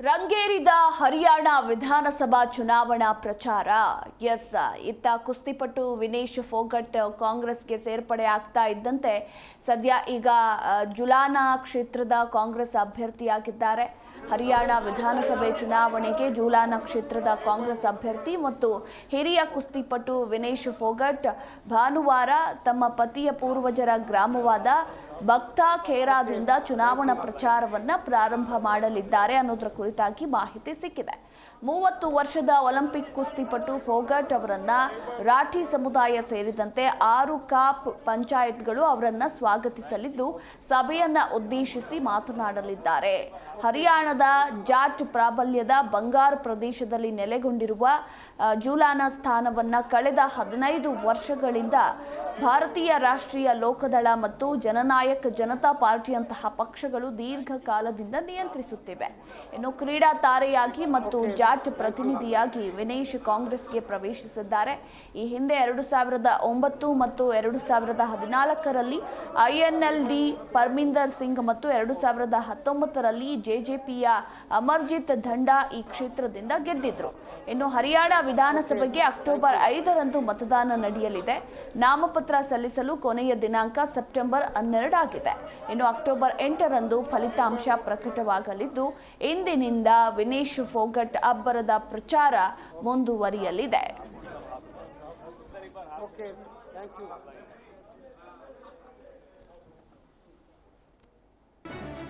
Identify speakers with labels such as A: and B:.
A: ರಂಗೇರಿದ ಹರಿಯಾಣ ವಿಧಾನಸಭಾ ಚುನಾವಣಾ ಪ್ರಚಾರ. ಎಸ್, ಇತ್ತ ಕುಸ್ತಿಪಟು ವಿನೇಶ್ ಫೋಗಟ್ ಕಾಂಗ್ರೆಸ್ಗೆ ಸೇರ್ಪಡೆ ಆಗ್ತಾ ಇದ್ದಂತೆ ಸದ್ಯ ಈಗ ಜುಲಾನಾ ಕ್ಷೇತ್ರದ ಕಾಂಗ್ರೆಸ್ ಅಭ್ಯರ್ಥಿಯಾಗಿದ್ದಾರೆ. ಹರಿಯಾಣ ವಿಧಾನಸಭೆ ಚುನಾವಣೆಗೆ ಜೂಲಾನ ಕ್ಷೇತ್ರದ ಕಾಂಗ್ರೆಸ್ ಅಭ್ಯರ್ಥಿ ಮತ್ತು ಹಿರಿಯ ಕುಸ್ತಿಪಟು ವಿನೇಶ್ ಫೋಗಟ್ ಭಾನುವಾರ ತಮ್ಮ ಪತಿಯ ಪೂರ್ವಜರ ಗ್ರಾಮವಾದ ಭಕ್ತಾ ಖೇರಾದಿಂದ ಚುನಾವಣಾ ಪ್ರಚಾರವನ್ನು ಪ್ರಾರಂಭ ಮಾಡಲಿದ್ದಾರೆ ಅನ್ನೋದರ ಕುರಿತಾಗಿ ಮಾಹಿತಿ ಸಿಕ್ಕಿದೆ. ಮೂವತ್ತು ವರ್ಷದ ಒಲಿಂಪಿಕ್ ಕುಸ್ತಿಪಟು ಫೋಗಟ್ ಅವರನ್ನ ರಾಠಿ ಸಮುದಾಯ ಸೇರಿದಂತೆ ಆರು ಕಾಪ್ ಪಂಚಾಯತ್ಗಳು ಅವರನ್ನ ಸ್ವಾಗತಿಸಲಿದ್ದು, ಸಭೆಯನ್ನ ಉದ್ದೇಶಿಸಿ ಮಾತನಾಡಲಿದ್ದಾರೆ. ಹರಿಯಾಣದ ಜಾಟ್ ಪ್ರಾಬಲ್ಯದ ಬಂಗಾರ್ ಪ್ರದೇಶದಲ್ಲಿ ನೆಲೆಗೊಂಡಿರುವ ಜೂಲಾನ ಸ್ಥಾನವನ್ನ ಕಳೆದ ಹದಿನೈದು ವರ್ಷಗಳಿಂದ ಭಾರತೀಯ ರಾಷ್ಟ್ರೀಯ ಲೋಕದಳ ಮತ್ತು ಜನನಾಯಕ ಜನತಾ ಪಾರ್ಟಿಯಂತಹ ಪಕ್ಷಗಳು ದೀರ್ಘಕಾಲದಿಂದ ನಿಯಂತ್ರಿಸುತ್ತಿವೆ. ಇನ್ನು ಕ್ರೀಡಾ ತಾರೆಯಾಗಿ ಮತ್ತು ಜಾಟ್ ಪ್ರತಿನಿಧಿಯಾಗಿ ವಿನೇಶ್ ಕಾಂಗ್ರೆಸ್ಗೆ ಪ್ರವೇಶಿಸಿದ್ದಾರೆ. ಈ ಹಿಂದೆ ಎರಡು ಸಾವಿರದ ಒಂಬತ್ತು ಮತ್ತು ಎರಡು ಸಾವಿರದ ಹದಿನಾಲ್ಕರಲ್ಲಿ ಐಎನ್ಎಲ್ಡಿ ಪರ್ಮಿಂದರ್ ಸಿಂಗ್ ಮತ್ತು ಎರಡು ಸಾವಿರದ ಹತ್ತೊಂಬತ್ತರಲ್ಲಿ ಜೆಜೆಪಿಯ ಅಮರ್ಜಿತ್ ಧಂಡಾ ಈ ಕ್ಷೇತ್ರದಿಂದ ಗೆದ್ದಿದ್ರು. ಇನ್ನು ಹರಿಯಾಣ ವಿಧಾನಸಭೆಗೆ ಅಕ್ಟೋಬರ್ ಐದರಂದು ಮತದಾನ ನಡೆಯಲಿದೆ. ನಾಮಪತ್ರ ಸಲ್ಲಿಸಲು ಕೊನೆಯ ದಿನಾಂಕ ಸೆಪ್ಟೆಂಬರ್ ಹನ್ನೆರಡಾಗಿದೆ. ಇನ್ನು ಅಕ್ಟೋಬರ್ ಎಂಟರಂದು ಫಲಿತಾಂಶ ಪ್ರಕಟವಾಗಲಿದ್ದು, ಇಂದಿನಿಂದ ವಿನೇಶ್ ಫೋಗಟ್ ಅಬ್ಬರದ ಪ್ರಚಾರ ಮುಂದುವರಿಯಲಿದೆ.